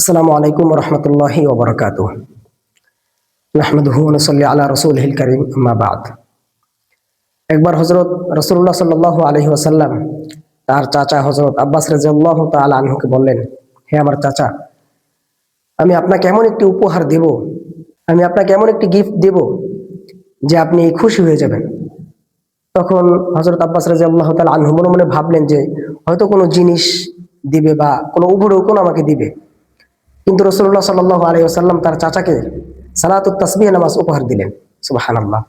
আসসালামু আলাইকুম রহমতুল্লাহি ওবরাকাত নাহমদহু নসল্লি আলা রসুল হিল করিম, আম্মা বাদ। একবার হজরত রসুল্লাহ সাল্লাহ আলহি ওসাল্লাম তার চাচা হজরত আব্বাস রাজিয়াল্লাহ তাল আনহুকে বললেন, হে আমার চাচা, আমি আপনাকে এমন একটি উপহার দেব, আমি আপনাকে এমন একটি গিফট দেব যে আপনি খুশি হয়ে যাবেন। তখন হজরত আব্বাস রাজি আল্লাহ তাল আনহু মনে মনে ভাবলেন যে হয়তো কোনো জিনিস দিবে বা কোনো উভর কোনো আমাকে দিবে। কিন্তু রসুল্লাহ সাল্লাহ আলী আসাল্লাম তার চাচাকে সালাতুত তাসবিহ নামাজ উপহার দিলেন। সুবাহান আল্লাহ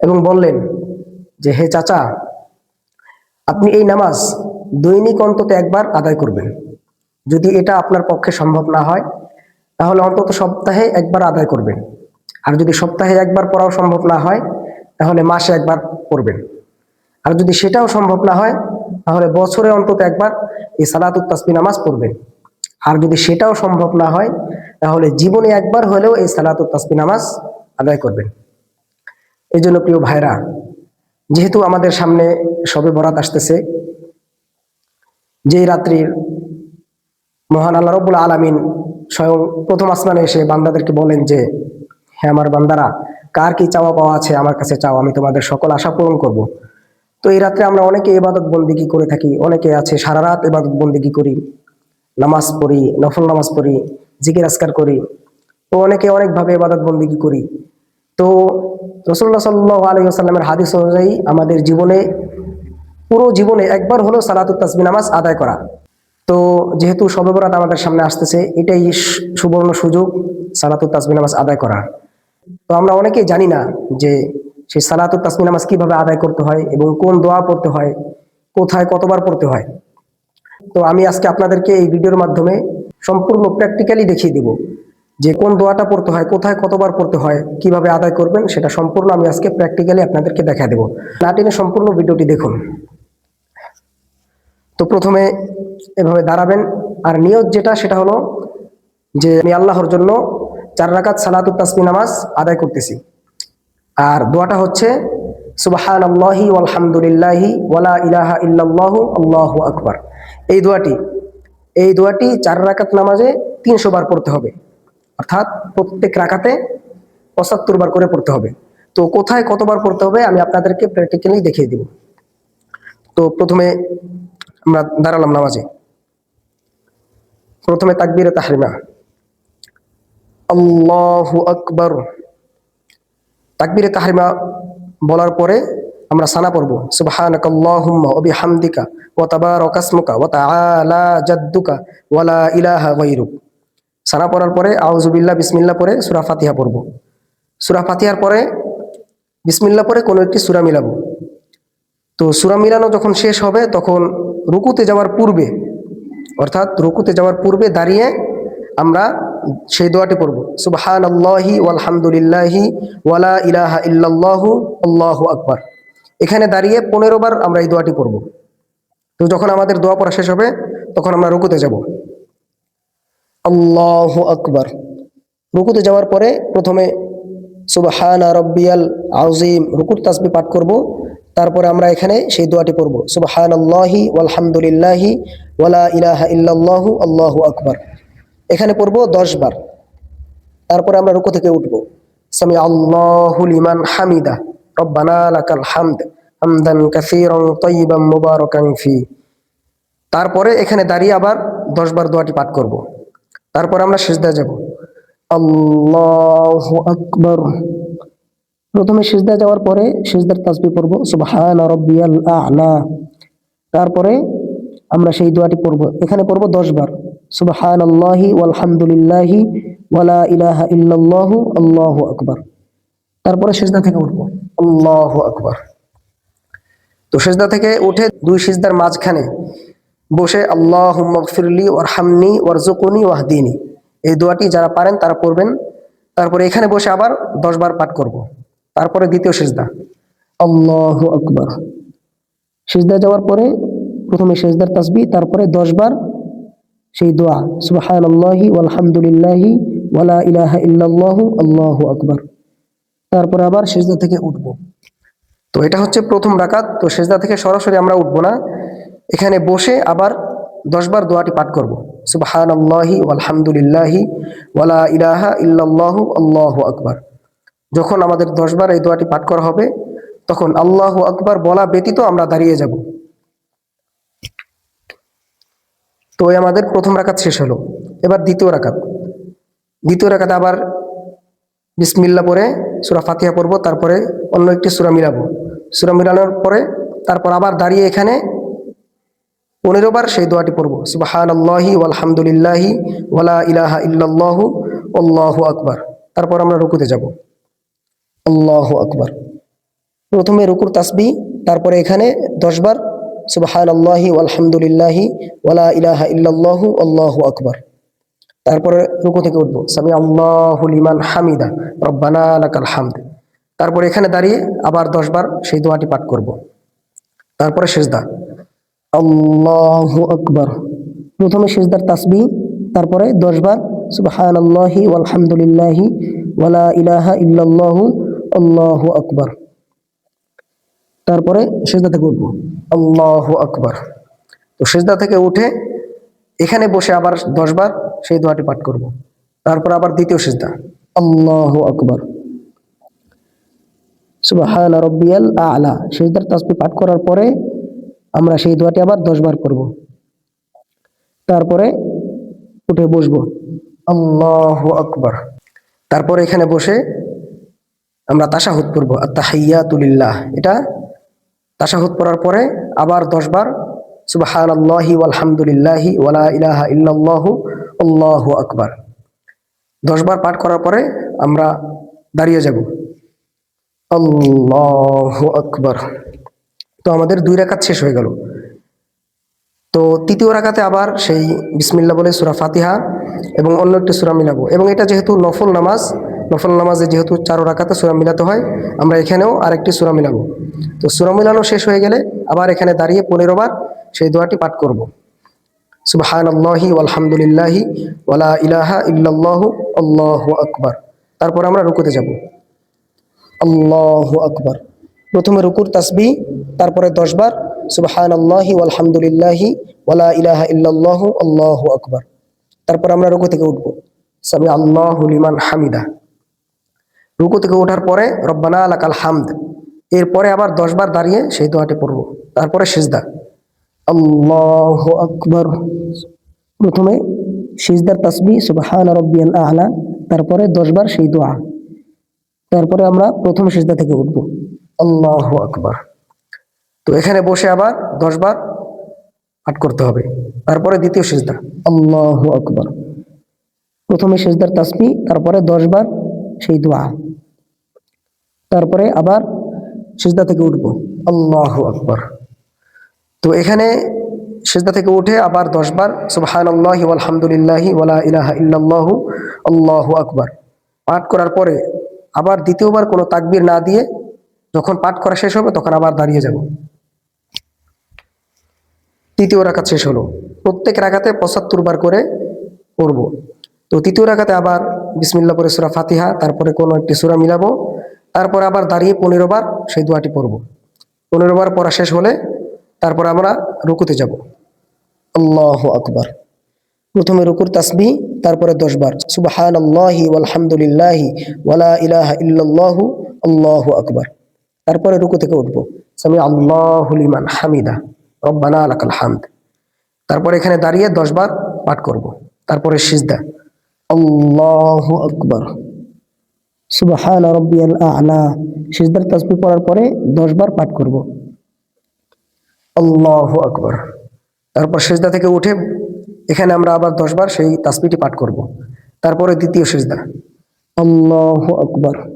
এবং বললেন যে, হে চাচা, আপনি এই নামাজ দৈনিক অন্তত একবার আদায় করবেন। যদি এটা আপনার পক্ষে সম্ভব না হয়, তাহলে অন্তত সপ্তাহে একবার আদায় করবেন। আর যদি সপ্তাহে একবার পড়াও সম্ভব না হয়, তাহলে মাসে একবার পড়বেন। আর যদি সেটাও সম্ভব না হয়, তাহলে বছরে অন্তত একবার এই সালাতুত তাসবি নামাজ পড়বেন। আর যদি সেটাও সম্ভব না হয়, তাহলে জীবনে একবার হলেও এই সালাতুত তাসবি নামাজ আদায় করবেন। এই জন্য প্রিয় ভাইরা যেহেতু আমাদের সামনে সবে বরাত আসতেছে, যেই রাত্রির মহান আল্লাহ রব্বুল আলমিন স্বয়ং প্রথম আসমানে এসে বান্দাদেরকে বলেন যে হ্যাঁ আমার বান্দারা, কার কি চাওয়া পাওয়া আছে আমার কাছে চাও, আমি তোমাদের সকল আশা পূরণ করব। তো এই রাত্রে আমরা অনেকে এবাদত বন্দিগি করে থাকি, অনেকে আছে সারা রাত ইবাদত বন্দিগি করি। নামাজ পড়ি, নফল নামাজ পড়ি, জিকির আসকার করি। তো অনেকে অনেকভাবে ইবাদত বন্দিগি করি। তো রসুল্লাহ সাল্লাহ আলী আসাল্লামের হাদিস অনুযায়ী আমাদের জীবনে, পুরো জীবনে একবার হলো সালাতুত তাসবি নামাজ আদায় করা। তো যেহেতু সবে বরাত আমাদের সামনে আসতেছে, এটাই সুবর্ণ সুযোগ সালাতুত তাসবি নামাজ আদায় করার তো আমরা অনেকেই জানি না যে সেই সালাতুত তাসবি নামাজ কীভাবে আদায় করতে হয় এবং কোন দোয়া পড়তে হয়, কোথায় কতবার পড়তে হয়। তো আমি আজকে আপনাদেরকে এই ভিডিওর মাধ্যমে সম্পূর্ণ প্র্যাকটিক্যালি দেখিয়ে দেব যে কোন দোয়াটা পড়তে হয়, কোথায় কতবার পড়তে হয়, কীভাবে আদায় করবেন, সেটা সম্পূর্ণ আমি আজকে প্র্যাকটিক্যালি আপনাদেরকে দেখা দেবো। না টেনে সম্পূর্ণ ভিডিওটি দেখুন। তো প্রথমে এভাবে দাঁড়াবেন, আর নিয়ত যেটা সেটা হলো যে আমি আল্লাহর জন্য চার রাকাত সালাতুত তাসমি নামাজ আদায় করতেছি। আর দোয়াটা হচ্ছে সুবাহান আল্লাহি আলহামদুলিল্লাহি ওয়ালা ইলাহা ইল্লাল্লাহু আল্লাহু আকবার। এই দোয়াটি এই দোয়াটি চার রাকাত নামাজে তিনশো বার পড়তে হবে। অর্থাৎ প্রত্যেক রাকাতে পঁচাত্তর বার করে পড়তে হবে। তো কোথায় কতবার পড়তে হবে আমি আপনাদেরকে প্র্যাকটিক্যালি দেখিয়ে দিব। তো প্রথমে আমরা দাঁড়ালাম নামাজে। প্রথমে তাকবীরে তাহরিমা। আল্লাহু আকবার। তাকবীরে তাহরিমা বলার পরে আমরা সানা পড়ব। সুবহানাক জাদ্দুকা সানা পড়ার পরে আউযু বিল্লাহ পরে সূরা ফাতিহা পড়ব। সূরা ফাতিহার পরে বিসমিল্লাহ পরে কোনো একটি সূরা মিলাবো। তো সূরা মিলানো যখন শেষ হবে, তখন রুকুতে যাওয়ার পূর্বে, অর্থাৎ রুকুতে যাওয়ার পূর্বে দাঁড়িয়ে আমরা সেই দোয়াটি পড়ব। সুবহান আল্লাহি আলহামদুলিল্লাহি ওয়ালা ইলাহা ইল্লাল্লাহু, আল্লাহু আকবার। এখানে দাঁড়িয়ে পনেরো বার আমরা এই দোয়াটি পড়ব। তো যখন আমাদের দোয়া পড়া শেষ হবে, তখন আমরা রুকুতে যাব। আল্লাহু আকবার। রুকুতে যাওয়ার পরে প্রথমে সুবহান রব্বিয়াল আউজিম রুকুর তাসবি পাঠ করব। তারপরে আমরা এখানে সেই দোয়াটি পড়ব। সুবহান আল্লাহি আলহামদুলিল্লাহি ওয়ালা ইলাহা ইল্লাল্লাহু, আল্লাহু আকবার। এখানে পড়ব দশ বার। তারপরে আমরা রুকু থেকে উঠবো। সামি আল্লাহু লিমান হামিদা, রব্বানা হামদ, হামদান কাসীরান তারপরে এখানে দাঁড়িয়ে আবার দশ বার দোয়াটি পাঠ করব। তারপর আমরা সিজদায় যাব। আল্লাহু আকবার। প্রথমে সিজদা যাওয়ার পরে সিজদার তাসবি পড়ব, সুবহান রাব্বিয়াল তারপরে আমরা সেই দোয়াটি পড়ব। এখানে পড়ব দশ বার। সুবহান আল্লাহি আলহামদুলিল্লাহি ওয়ালা ইলাহা ইল্লাল্লাহু আল্লাহু আকবার। তারপরে সিজদা থেকে উঠব। আল্লাহু আকবার। তো সিজদা থেকে উঠে দুই সিজদার মাঝখানে বসে আল্লাহ মগফিরলি ওরহামনি ওয়ারজুকুনি ওয়াহদিনী। এই দোয়াটি যারা পারেন তারা পড়বেন। তারপরে এখানে বসে আবার দশ বার পাঠ করব। তারপরে দ্বিতীয় সিজদা। আল্লাহ আকবার। সিজদা যাওয়ার পরে প্রথমে সিজদার তাসবি, তারপরে দশ বার সেই দোয়া সুবহান আল্লাহি আলহামদুলিল্লাহি ওয়ালা ইলাহা ইল্লাল্লাহু, আল্লাহু আকবার। তারপরে আবার সিজদা থেকে উঠব। তো এটা হচ্ছে প্রথম রাকাত, তো সেজদা থেকে সরাসরি আমরা উঠবো না। এখানে বসে আবার দশবার দোয়াটি পাঠ করব। সুবহান আল্লাহি আলহামদুলিল্লাহি ওয়ালা ইলাহা ইল্লাল্লাহু, আল্লাহু আকবার। যখন আমাদের দশবার এই দোয়াটি পাঠ করা হবে, তখন আল্লাহু আকবার বলা ব্যতীত আমরা দাঁড়িয়ে যাব। তো আমাদের প্রথম রাকাত শেষ হলো। এবার দ্বিতীয় রাকাত। দ্বিতীয় রাকাতে আবার বিসমিল্লা পরে সুরা ফাতিহা পড়ব, তারপরে অন্য একটি সুরা মিলাবো। সুরা মিলানোর পরে তারপর আবার দাঁড়িয়ে এখানে পনেরো বার সেই দোয়াটি পড়ব। সুবাহান আল্লাহি আলহামদুলিল্লাহি ওয়ালা ইলাহা ইল্লাল্লাহু, আল্লাহু আকবার। তারপর আমরা রুকুতে যাব। আল্লাহু আকবার। প্রথমে রুকুর তাসবি, তারপরে এখানে দশবার সুবাহান আল্লাহি আলহামদুলিল্লাহি ওয়ালা ইলাহা ইল্লাল্লাহু আল্লাহু আকবার। তারপরে রুকু থেকে উঠবো। সামি আল্লাহু লিমান হামিদা, রব্বানা হামদ। তারপরে এখানে দাঁড়িয়ে আবার দশবার সেই দোয়াটি পাঠ করব। তারপরে সেজদা। আল্লাহু আকবার। প্রথমে সেজদার তাসবি, তারপরে দশবার সুবহান আল্লাহি আলহামদুলিল্লাহি ওয়ালা ইলাহা ইল্লাল্লাহু আল্লাহু আকবার। তারপরে সেজদা থেকে উঠবো। আল্লাহু আকবর। তো সেজদা থেকে উঠে এখানে বসে আবার দশবার সেই দোয়াটি পাঠ করব। তারপর আবার দ্বিতীয় সিজদা। আল্লাহু আকবার। সুবহান রব্বিয়াল আলা। সিজদার তাসবিহ পাঠ করার পরে আমরা সেই দোয়াটি আবার দশবার করব তারপরে উঠে বসবো। আল্লাহু আকবার। তারপরে এখানে বসে আমরা তাশাহুদ পড়ব। আত্তাহিয়াতুলিল্লাহ এটা তাশাহুদ পড়ার পরে আবার দশবার সুবহান আল্লাহি আলহামদুলিল্লাহি ওয়ালা ইলাহা ইল্লাল্লাহু, আল্লাহু আকবার। দশবার পাঠ করার পরে আমরা দাঁড়িয়ে যাব। আল্লাহু আকবার। তো আমাদের দুই রাকাত শেষ হয়ে গেল। তো তৃতীয় রাকাতে আবার সেই বিসমিল্লা বলে সুরা ফাতিহা এবং অন্য একটি সুরা মিলাবো। এবং এটা যেহেতু নফল নামাজ নফল নামাজে যেহেতু চারো রাকাতে সুরা মিলাতে হয়, আমরা এখানেও আরেকটি সুরা মিলাবো। তো সুরা মিলানো শেষ হয়ে গেলে আবার এখানে দাঁড়িয়ে পনেরো বার সেই দোয়াটি পাঠ করব। সুবহান আল্লাহি আলহামদুলিল্লাহি ওয়ালা ইলাহা ইল্লাল্লাহু, আল্লাহু আকবার। তারপর আমরা রুকুতে যাব। আল্লাহু আকবার। প্রথমে রুকুর তাসবি তারপরে দশবার সুবহান আল্লাহি আলহামদুলিল্লাহি ওয়ালা ইলাহা ইল্লাল্লাহু, আল্লাহু আকবার। তারপর আমরা রুকু থেকে উঠবো। সামি আল্লাহু লিমান হামিদা। রুকু থেকে ওঠার পরে, রব্বানা লাকাল হামদ। এরপরে আবার দশবার দাঁড়িয়ে সেই দোয়াটি পড়ব। তারপরে সিজদা। আল্লাহ আকবর। প্রথমে সিজদার তাসবি সুবহান রব্বিয়াল আলা। তারপরে দশবার সেই দোয়া। তারপরে আমরা প্রথম সিজদা থেকে উঠব। আল্লাহ আকবর। তো এখানে বসে আবার দশবার পাঠ করতে হবে। তারপরে দ্বিতীয় সিজদা। আল্লাহ আকবর। প্রথমে সিজদার তাসবি তারপরে দশবার সেই দোয়া। তারপরে আবার সিজদা থেকে উঠব। আল্লাহ আকবর। তো এখানে সেজদা থেকে উঠে আবার দশবার সুবহান আল্লাহ আলহামদুলিল্লাহি ওয়ালা ইলাহা ইল্লাল্লাহু আল্লাহু আকবার। পাঠ করার পরে আবার দ্বিতীয়বার কোনো তাকবির না দিয়ে যখন পাঠ করা শেষ হবে তখন আবার দাঁড়িয়ে যাব। তৃতীয় রাকাত শেষ হলো। প্রত্যেক রাকাতে পঁচাত্তর বার করে পড়ব। তো তৃতীয় রাকাতে আবার বিসমিল্লা পরে সুরা ফাতিহা, তারপরে কোনো একটি সুরা মিলাবো। তারপর আবার দাঁড়িয়ে পনেরো বার সেই দোয়াটি পড়ব। পনেরো বার পড়া শেষ হলে তারপর আমরা রুকুতে যাব। আল্লাহ আকবার। প্রথমে রুকুর তাসবি তারপরে দশবার সুবহান আল্লাহি আলহামদুলিল্লাহি ওয়ালা ইলাহা ইল্লাল্লাহু, আল্লাহু আকবার। তারপরে রুকু থেকে উঠবো। সামি আল্লাহু লিমান হামিদা, রব্বানা লাকাল হামদ। তারপর এখানে দাঁড়িয়ে দশবার পাঠ করব। তারপরে সিজদা। আল্লাহু আকবার। সুবহান রব্বিয়াল আ'লা। সিজদার তাসবিহ পড়ার পরে দশবার পাঠ করব। আল্লাহু আকবর। তারপর সেজদা থেকে উঠে এখানে আমরা আবার দশবার সেই তাসবিটি পাঠ করব। তারপরে দ্বিতীয় সেজদা। আল্লাহু আকবার।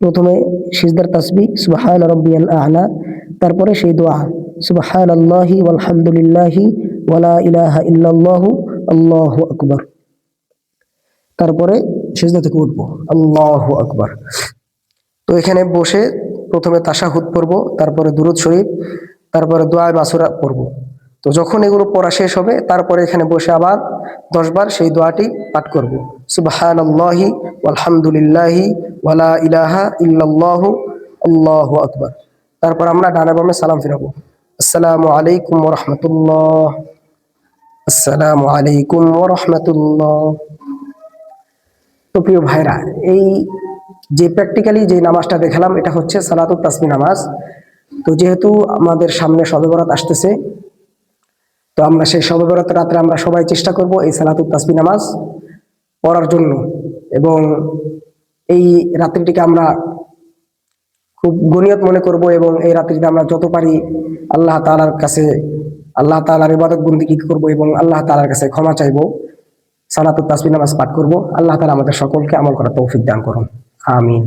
প্রথমে সিজদার তাসবি সুবহান রব্বিয়াল আ'লা। তারপরে সেই দোয়া সুবহান আল্লাহি আলহামদুলিল্লাহি ওয়ালা ইলাহা ইল্লাল্লাহু, আল্লাহু আকবার। তারপরে সেজদা থেকে উঠবো। আল্লাহু আকবার। তো এখানে বসে প্রথমে তাশাহুদ পড়ব, তারপরে দুরুদ শরীফ, তারপরে দোয়া মাসুরা পড়ব। তো যখন এগুলো পড়া শেষ হবে, তারপরে এখানে বসে আবার দশবার সেই দোয়াটি পাঠ করব। সুবহান আল্লাহি আলহামদুলিল্লাহি ওয়ালা ইলাহা ইল্লাল্লাহু, আল্লাহু আকবার। তারপর আমরা ডানে বামে সালাম ফিরাবো। আসসালামু আলাইকুম রহমতুল্লাহ। আসসালামু আলাইকুম ওরহমতুল্লাহ তো প্রিয় ভাইরা, এই যে প্র্যাকটিক্যালি যে নামাজটা দেখালাম, এটা হচ্ছে সালাতুত তাসমি নামাজ। তো যেহেতু আমাদের সামনে শবে বরাত আসতেছে, তো আমরা সেই শবে বরাত রাত্রে আমরা সবাই চেষ্টা করব এই সালাতুত তাসমি নামাজ পড়ার জন্য। এবং এই রাত্রিটিকে আমরা খুব গণিয়ত মনে করব এবং এই রাত্রিতে আমরা যত পারি আল্লাহ তাআলার কাছে, আল্লাহ তাআলার ইবাদত বন্দি করব এবং আল্লাহ তাআলার কাছে ক্ষমা চাইব। সালাতুত তাসমিন নামাজ পাঠ করব। আল্লাহ তালা আমাদের সকলকে আমল করার তৌফিক দান করুন। আমিন।